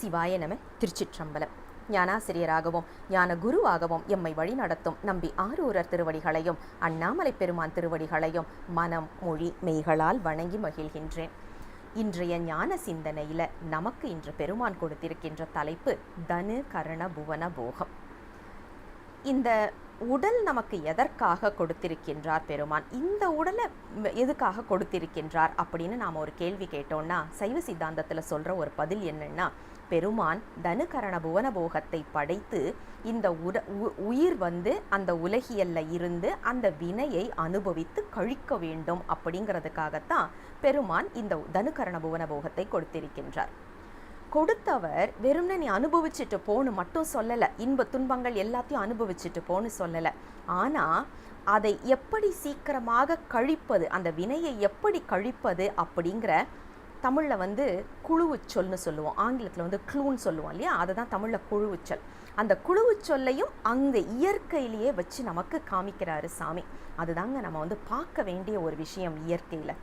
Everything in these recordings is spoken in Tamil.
சிவாய நம திருச்சிற்றம்பலம். ஞானாசிரியராகவும் ஞான குருவாகவும் எம்மை வழிநடத்தும் நம்பி ஆரூரர் திருவடிகளையும் அண்ணாமலை பெருமான் திருவடிகளையும் மனம் மொழி மெய்களால் வணங்கி மகிழ்கின்றேன். இன்றைய ஞான சிந்தனையில் நமக்கு இன்று பெருமான் கொடுத்திருக்கின்ற தலைப்பு தனு கரண புவன போகம். இந்த உடல் நமக்கு எதற்காக கொடுத்திருக்கின்றார் பெருமான்? இந்த உடலை எதுக்காக கொடுத்திருக்கின்றார் அப்படின்னு நாம் ஒரு கேள்வி கேட்டோம்னா சைவ சித்தாந்தத்தில் சொல்கிற ஒரு பதில் என்னென்னா பெருமான் தனுகரண புவன போகத்தை படைத்து இந்த உட உ- உயிர் வந்து அந்த உலகியல்ல இருந்து அந்த வினையை அனுபவித்து கழிக்க வேண்டும் அப்படிங்கிறதுக்காகத்தான் பெருமான் இந்த தனுகரண புவன போகத்தை கொடுத்திருக்கின்றார். கொடுத்தவர் வெறும்னே நீ அனுபவிச்சுட்டு போன்னு மட்டும் சொல்லலை. இன்ப துன்பங்கள் எல்லாத்தையும் அனுபவிச்சுட்டு போன்னு சொல்லலை. ஆனால் அதை எப்படி சீக்கிரமாக கழிப்பது அந்த வினையை எப்படி கழிப்பது அப்படிங்கிற தமிழில் வந்து குழுவுச்சொல்னு சொல்லுவோம். ஆங்கிலத்தில் வந்து க்ளூன்னு சொல்லுவோம் இல்லையா? அதை தான் தமிழில் குழுவுச்சொல். அந்த குழுவுச்சொல்லையும் அந்த இயற்கையிலேயே வச்சு நமக்கு காமிக்கிறாரு சாமி. அதுதாங்க நம்ம வந்து பார்க்க வேண்டிய ஒரு விஷயம் இயற்கையில்.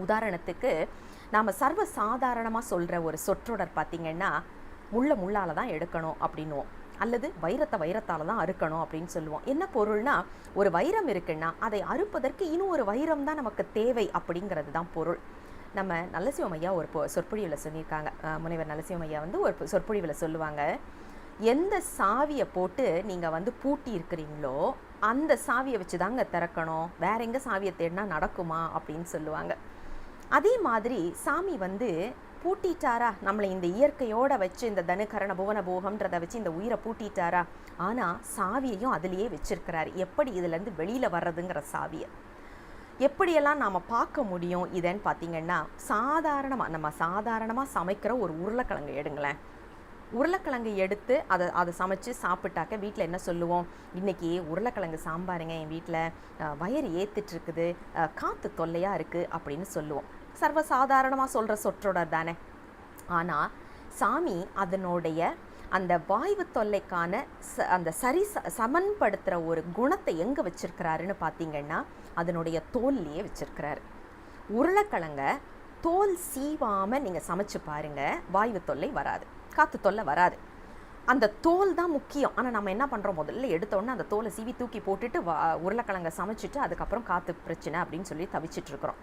உதாரணத்துக்கு நாம் சர்வ சாதாரணமாக சொல்கிற ஒரு சொற்றொடர் பார்த்திங்கன்னா முள்ள முள்ளால் தான் எடுக்கணும் அப்படின்னுவோம். அல்லது வைரத்தை வைரத்தால் தான் அறுக்கணும் அப்படின்னு சொல்லுவோம். என்ன பொருள்னா ஒரு வைரம் இருக்குன்னா அதை அறுப்பதற்கு இன்னும் ஒரு வைரம் தான் நமக்கு தேவை அப்படிங்கிறது தான் பொருள். நம்ம நல்லசிவம் ஐயா ஒரு பொ- சொற்பொழிவில் சொல்லியிருக்காங்க. முனைவர் நல்லசிவம் ஐயா வந்து ஒரு சொற்பொழிவில் சொல்லுவாங்க எந்த சாவியை போட்டு நீங்கள் வந்து பூட்டி இருக்கிறீங்களோ அந்த சாவியை வச்சு தாங்க திறக்கணும். வேற எங்கே சாவியை தேடினா நடக்குமா? அப்படின்னு சொல்லுவாங்க. அதே மாதிரி சாமி வந்து பூட்டிட்டாரா? நம்மளை இந்த இயற்கையோட வச்சு இந்த தனுகரண புவன போகம்ன்றதை வச்சு இந்த உயிரை பூட்டிட்டாரா? ஆனால் சாவியையும் அதுலேயே வச்சிருக்கிறாரு. எப்படி இதுலேருந்து வெளியில் வர்றதுங்கிற சாவியை. எப்படியெல்லாம் நாம் பார்க்க முடியும் இதன்னு பார்த்தீங்கன்னா சாதாரணமாக நம்ம சாதாரணமாக சமைக்கிற ஒரு உருளைக்கிழங்கு எடுங்களேன். உருளைக்கிழங்கு எடுத்து அதை அதை சமைச்சு சாப்பிட்டாக்க வீட்டில் என்ன சொல்லுவோம்? இன்றைக்கி உருளைக்கிழங்கு சாம்பாருங்க என் வீட்டில் வயிறு ஏற்றுட்டுருக்குது காற்று தொல்லையாக இருக்குது அப்படின்னு சொல்லுவோம். சர்வ சாதாரணமாக சொல்கிற சொற்றொடர் தானே. ஆனால் சாமி அதனுடைய அந்த வாய்வு தொல்லைக்கான ச அந்த சரி ச சமன்படுத்துகிற ஒரு குணத்தை எங்கே வச்சுருக்கிறாருன்னு பார்த்தீங்கன்னா அதனுடைய தோல்லையே வச்சுருக்கிறாரு. உருளைக்கிழங்க தோல் சீவாமல் நீங்கள் சமைச்சு பாருங்கள் வாய்வு தொல்லை வராது காற்று தொல்லை வராது. அந்த தோல் தான் முக்கியம். ஆனால் நம்ம என்ன பண்ணுறோம் முதல்ல எடுத்தோன்னே அந்த தோலை சீவி தூக்கி போட்டுட்டு வா உருளைக்கிழங்க சமைச்சிட்டு அதுக்கப்புறம் காற்று பிரச்சனை அப்படின்னு சொல்லி தவிச்சிட்டு இருக்கிறோம்.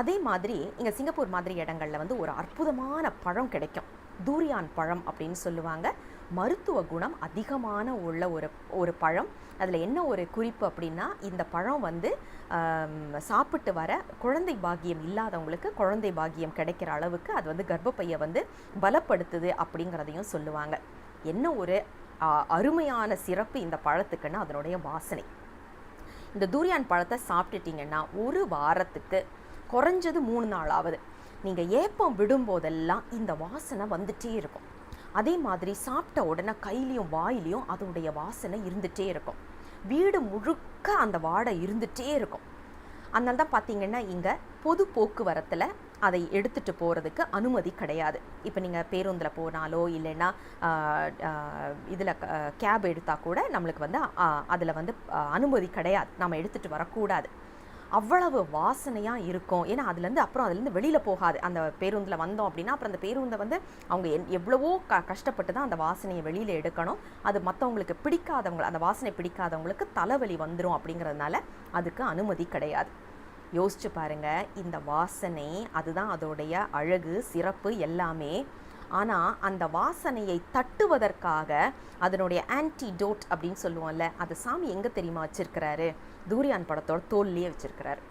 அதே மாதிரி இங்கே சிங்கப்பூர் மாதிரி இடங்களில் வந்து ஒரு அற்புதமான பழம் கிடைக்கும். தூரியான் பழம் அப்படின்னு சொல்லுவாங்க. மருத்துவ குணம் அதிகமான உள்ள ஒரு ஒரு பழம். அதில் என்ன ஒரு குறிப்பு அப்படின்னா இந்த பழம் வந்து சாப்பிட்டு வர குழந்தை பாக்கியம் இல்லாதவங்களுக்கு குழந்தை பாக்கியம் கிடைக்கிற அளவுக்கு அது வந்து கர்ப்பப்பையை வந்து பலப்படுத்துது அப்படிங்கிறதையும் சொல்லுவாங்க. என்ன ஒரு அருமையான சிறப்பு இந்த பழத்துக்குன்னா அதனுடைய வாசனை. இந்த தூரியான் பழத்தை சாப்பிட்டுட்டிங்கன்னா ஒரு வாரத்துக்கு குறைஞ்சது மூணு நாளாவது. நீங்கள் ஏப்பம் விடும்போதெல்லாம் இந்த வாசனை வந்துட்டே இருக்கும். அதே மாதிரி சாப்பிட்ட உடனே கையிலையும் வாயிலையும் அதோடைய வாசனை இருந்துகிட்டே இருக்கும். வீடு முழுக்க அந்த வாடை இருந்துகிட்டே இருக்கும். அதனால தான் பார்த்தீங்கன்னா இங்கே பொது போக்குவரத்தில் அதை எடுத்துகிட்டு போகிறதுக்கு அனுமதி கிடையாது. இப்போ நீங்கள் பேருந்தில் போனாலோ இல்லைன்னா இதில் கேப் எடுத்தால் கூட நம்மளுக்கு வந்து அதில் வந்து அனுமதி கிடையாது. நம்ம எடுத்துகிட்டு வரக்கூடாது. அவ்வளவு வாசனையாக இருக்கும். ஏன்னா அதுலேருந்து அப்புறம் அதுலேருந்து வெளியில் போகாது. அந்த பேருந்தில் வந்தோம் அப்படின்னா அப்புறம் அந்த பேருந்தை வந்து அவங்க என் எவ்வளவோ க கஷ்டப்பட்டு தான் அந்த வாசனையை வெளியில் எடுக்கணும். அது மற்றவங்களுக்கு பிடிக்காதவங்க அந்த வாசனை பிடிக்காதவங்களுக்கு தலைவலி வந்துடும் அப்படிங்கிறதுனால அதுக்கு அனுமதி கிடையாது. யோசிச்சு பாருங்கள் இந்த வாசனை அதுதான் அதோடைய அழகு சிறப்பு எல்லாமே. ஆனால் அந்த வாசனையை தட்டுவதற்காக அதனுடைய ஆன்டிடோட் அப்படின்னு சொல்லுவோம்ல அது சாமி எங்கே தெரியுமா வச்சிருக்கிறாரு? தூரியான் படத்தோட தோல்லையே வச்சிருக்கிறாரு.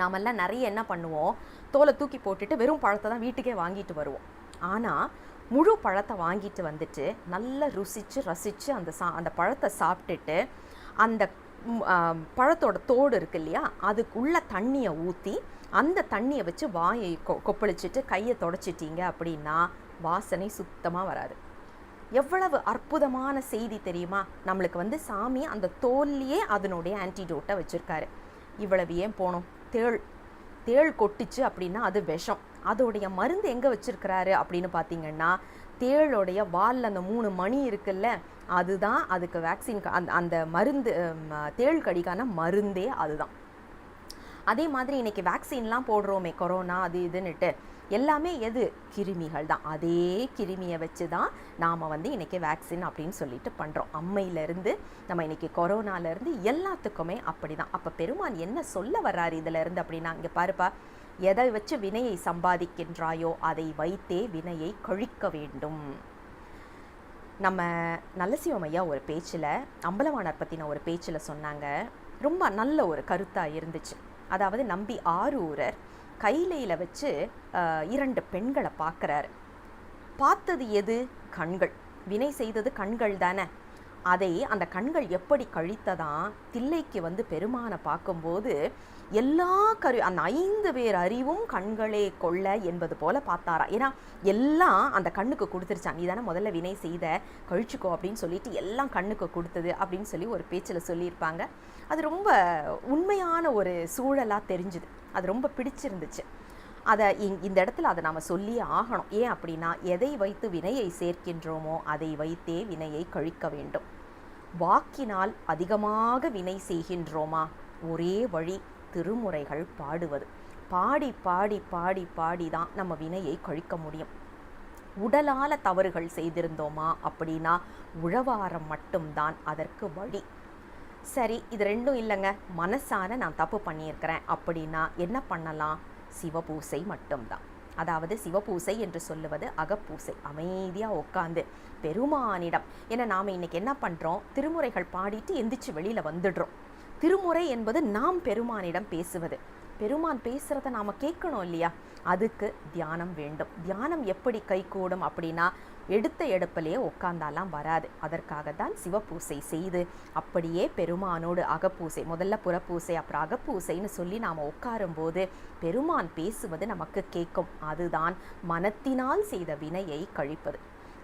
நாமெல்லாம் நிறைய என்ன பண்ணுவோம்? தோலை தூக்கி போட்டுட்டு வெறும் பழத்தை தான் வீட்டுக்கே வாங்கிட்டு வருவோம். ஆனால் முழு பழத்தை வாங்கிட்டு வந்துட்டு நல்லா ருசித்து ரசித்து அந்த சா அந்த பழத்தை சாப்பிட்டுட்டு அந்த பழத்தோட தோடு இருக்கு இல்லையா? அதுக்குள்ள தண்ணியை ஊற்றி அந்த தண்ணியை வச்சு வாயை கொ கொப்பளிச்சிட்டு கையை தொடச்சிட்டீங்க அப்படின்னா வாசனை சுத்தமாக வராது. எவ்வளவு அற்புதமான செய்தி தெரியுமா? நம்மளுக்கு வந்து சாமி அந்த தோல்லையே அதனுடைய ஆன்டிடோட்டை வச்சுருக்காரு. இவ்வளவு ஏன் போனோம்? தேள் தேள் கொட்டுச்சு அப்படின்னா அது விஷம். அதோடைய மருந்து எங்கே வச்சிருக்கிறாரு அப்படின்னு பார்த்தீங்கன்னா தேளுடைய வாலில் அந்த மூணு மணி இருக்குல்ல அதுதான் அதுக்கு வேக்சின் அந்த அந்த மருந்து தேள் கடிக்கான மருந்தே அதுதான். அதே மாதிரி இன்றைக்கி வேக்சின்லாம் போடுறோமே கொரோனா அது இதுன்னுட்டு. எல்லாமே எது? கிருமிகள் தான். அதே கிருமியை வச்சு தான் நாம் வந்து இன்றைக்கி வேக்சின் அப்படின்னு சொல்லிட்டு பண்ணுறோம் அம்மையிலேருந்து நம்ம இன்றைக்கி கொரோனாலேருந்து எல்லாத்துக்குமே அப்படி தான் அப்போ பெருமான் என்ன சொல்ல வர்றாரு இதிலேருந்து அப்படின்னா இங்கே பாருப்பா எதை வச்சு வினையை சம்பாதிக்கின்றாயோ அதை வைத்தே வினையை கழிக்க வேண்டும். நம்ம நல்லசிவம் ஐயா ஒரு பேச்சில் அம்பலவாணர் பற்றின ஒரு பேச்சில் சொன்னாங்க. ரொம்ப நல்ல ஒரு கருத்தாக இருந்துச்சு. அதாவது நம்பி ஆரூரர் கைலையில் வச்சு இரண்டு பெண்களை பார்க்குறாரு. பார்த்தது எது? கண்கள். வினை செய்தது கண்கள் தானே அதை அந்த கண்கள் எப்படி கழித்ததான் தில்லைக்கு வந்து பெருமானை பார்க்கும்போது எல்லா கரு அந்த ஐந்து பேர் அறிவும் கண்களே கொள்ள என்பது போல பார்த்தாரா. ஏன்னா எல்லாம் அந்த கண்ணுக்கு கொடுத்துருச்சான் நீ தானே முதல்ல வினை செய்த கழிச்சுக்கோ அப்படின்னு சொல்லிட்டு எல்லாம் கண்ணுக்கு கொடுத்தது அப்படின்னு சொல்லி ஒரு பேச்சில் சொல்லியிருப்பாங்க. அது ரொம்ப உண்மையான ஒரு சூழலாக தெரிஞ்சுது. அது ரொம்ப பிடிச்சிருந்துச்சு. அதை இங் இந்த இடத்துல அதை நாம் சொல்லியே ஆகணும். ஏன் அப்படின்னா எதை வைத்து வினையை சேர்க்கின்றோமோ அதை வைத்தே வினையை கழிக்க வேண்டும். வாக்கினால் அதிகமாக வினை செய்கின்றோமா? ஒரே வழி திருமுறைகள் பாடுவது. பாடி பாடி பாடி பாடி தான் நம்ம வினையை கழிக்க முடியும். உடலால தவறுகள் செய்திருந்தோமா அப்படின்னா உழவாரம் மட்டும்தான் அதற்கு வழி. சரி இது ரெண்டும் இல்லைங்க. மனசான நான் தப்பு பண்ணியிருக்கிறேன் அப்படின்னா என்ன பண்ணலாம்? சிவபூசை மட்டும்தான். அதாவது சிவபூசை என்று சொல்லுவது அகப்பூசை. அமைதியாக உட்காந்து பெருமானிடம் ஏன்னா நாம் இன்னைக்கு என்ன பண்ணுறோம் திருமுறைகள் பாடிட்டு எந்திரிச்சு வெளியில் வந்துடுறோம். திருமுறை என்பது நாம் பெருமானிடம் பேசுவது. பெருமான் பேசுகிறத நாம் கேட்கணும் இல்லையா? அதுக்கு தியானம் வேண்டும். தியானம் எப்படி கைகூடும் அப்படின்னா எடுத்த எடுப்பிலேயே உட்காந்தாலாம் வராது. அதற்காக தான் சிவபூசை செய்து அப்படியே பெருமானோடு அகப்பூசை முதல்ல புறப்பூசை அப்புறம் அகப்பூசைன்னு சொல்லி நாம் உட்காரும்போது பெருமான் பேசுவது நமக்கு கேட்கும். அதுதான் மனத்தினால் செய்த வினையை கழிப்பது.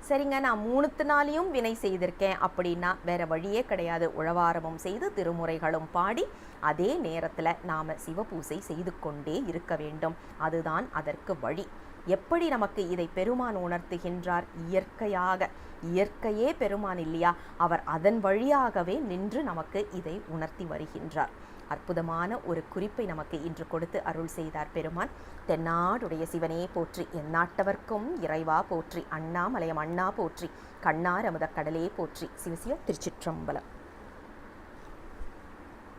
சரிங்க நான் மூணுத்தினாலையும் வினை செய்திருக்கேன் அப்படின்னா வேற வழியே கிடையாது. உழவாரமும் செய்து திருமுறைகளும் பாடி அதே நேரத்தில் நாம் சிவபூசை செய்து கொண்டே இருக்க வேண்டும். அதுதான் அதற்கு வழி. எப்படி நமக்கு இதை பெருமான் உணர்த்துகின்றார்? இயற்கையாக. இயற்கையே பெருமான் இல்லையா? அவர் அதன் வழியாகவே நின்று நமக்கு இதை உணர்த்தி வருகின்றார். அற்புதமான ஒரு குறிப்பை நமக்கு இன்று கொடுத்து அருள் செய்தார் பெருமான். தென்னாடுடைய சிவனே போற்றி எந்நாட்டவர்க்கும் இறைவா போற்றி அண்ணாமலையம் அண்ணா போற்றி கண்ணார் அமுத கடலே போற்றி. சிவசிவ திருச்சிற்றம்பலம்.